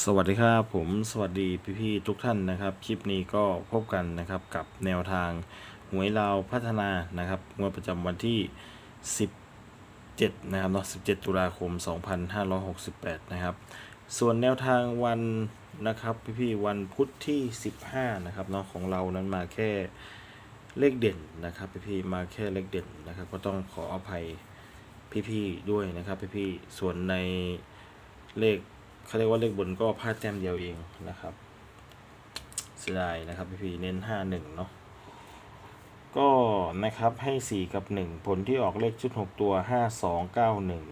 สวัสดีครับผมสวัสดีพี่ๆทุกท่านนะครับคลิปนี้ก็พบกันนะครับกับแนวทางหวยลาวพัฒนานะครับงวดประจำวันที่ 17นะครับเนาะ17 ตุลาคม 2568 นะครับ ส่วนแนวทางวันนะครับพี่ๆวันพุธที่ 15นะครับเนาะของเรานั้นมาแค่เลขเด่นนะครับพี่ๆมาแค่เลขเด่นนะครับ ก็ต้องขออภัยพี่ๆด้วยนะครับพี่ๆส่วนในเลข เขาเรียกว่าเลขบนก็พลาดแต้มเดียวเองนะครับเสียดายนะครับพี่พีเน้นห้าหนึ่งเนาะก็นะครับให้สี่กับหนึ่งผลที่ออกเลขชุดหกตัวห้าสองเก้าหนึ่ง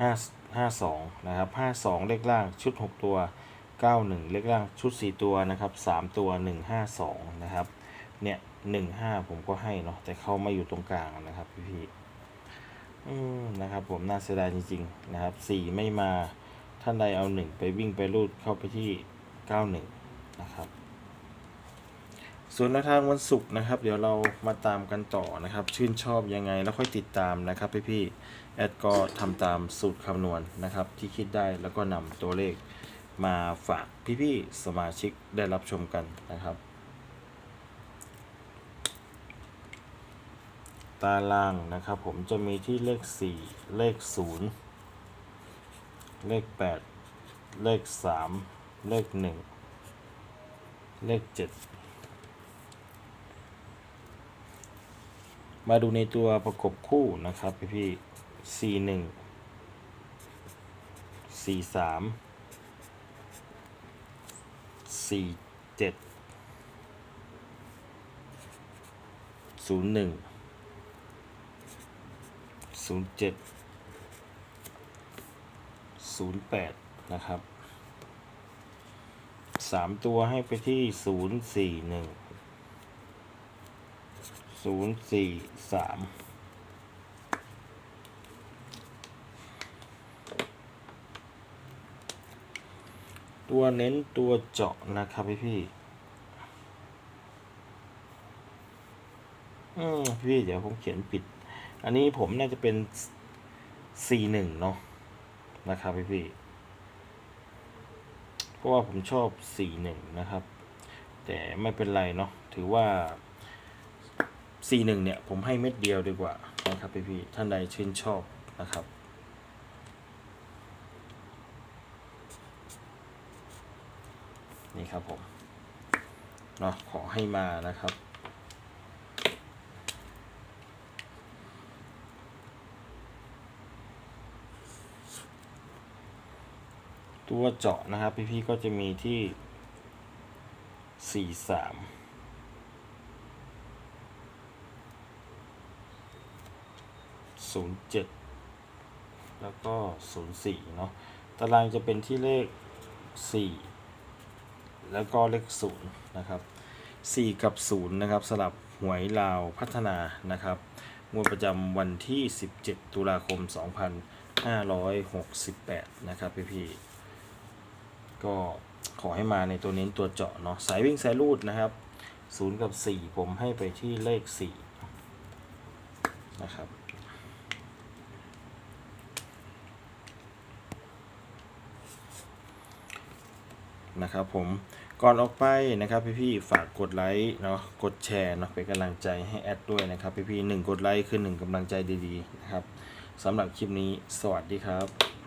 ห้าห้าสองนะครับห้าสองเลขล่างชุดหกตัวเก้าหนึ่งเลขล่างชุดสี่ตัวนะครับสามตัวหนึ่งห้าสองนะครับเนี่ยหนึ่งห้าผมก็ให้เนาะแต่เข้ามาอยู่ตรงกลางนะครับพี่พี่อืมนะครับผมน่าเสียดายจริงๆนะครับสี่ไม่มา ท่านใดเอาหนึ่งไปวิ่งไปรูดเข้าไปที่ 91 นะครับ ส่วนแนวทางวันศุกร์นะครับ เดี๋ยวเรามาตามกันต่อนะครับ ชื่นชอบยังไงแล้วค่อยติดตามนะครับพี่ๆแอดก็ทำตามสูตรคำนวณนะครับ ที่คิดได้แล้วก็นำตัวเลขมาฝากพี่ๆสมาชิกได้รับชมกันนะครับ ตารางนะครับผมจะมีที่เลข 4 เลข 0 เลขแปดเลขสามเลขหนึ่งเลขเจ็ดมาดูในตัวประกบคู่นะครับพี่พี่สี่หนึ่งสี่สามสี่เจ็ดศูนย์หนึ่งศูนย์เจ็ด 08นะครับ3ตัวให้ไปที่041 043ตัวเน้นตัวเจาะนะครับพี่พี่อืมพี่เดี๋ยวผมเขียนผิด อันนี้ผมน่าจะเป็น41เนาะ นะครับพี่พี่เพราะว่าผมชอบสี่หนึ่งนะครับ แต่ไม่เป็นไรเนาะถือว่าสี่หนึ่งเนี่ย ผมให้เม็ดเดียวดีกว่านะครับพี่พี่ท่านใดชื่นชอบนะครับนี่ครับผมเนาะขอให้มานะครับ ตัวเจาะนะครับ พี่ๆก็จะมีที่สี่สามศูนย์เจ็ดแล้วก็ศูนย์สี่เนาะตารางจะเป็นที่เลขสี่แล้วก็เลขศูนย์นะครับสี่กับศูนย์นะครับสลับหวยลาวพัฒนานะครับงวดประจำวันที่17ตุลาคม2568นะครับพี่ๆ ก็ขอให้มาในตัวเน้นตัวเจาะเนาะสายวิ่งสายรูดนะครับ0กับ 4 ผมให้ไปที่เลข 4 นะครับ นะครับผมก่อนออกไปนะครับพี่ๆฝากกดไลค์เนาะกดแชร์เนาะเป็นกำลังใจให้แอดด้วยนะครับพี่ๆหนึ่งกดไลค์คือหนึ่งกำลังใจดีๆนะครับสำหรับคลิปนี้สวัสดีครับ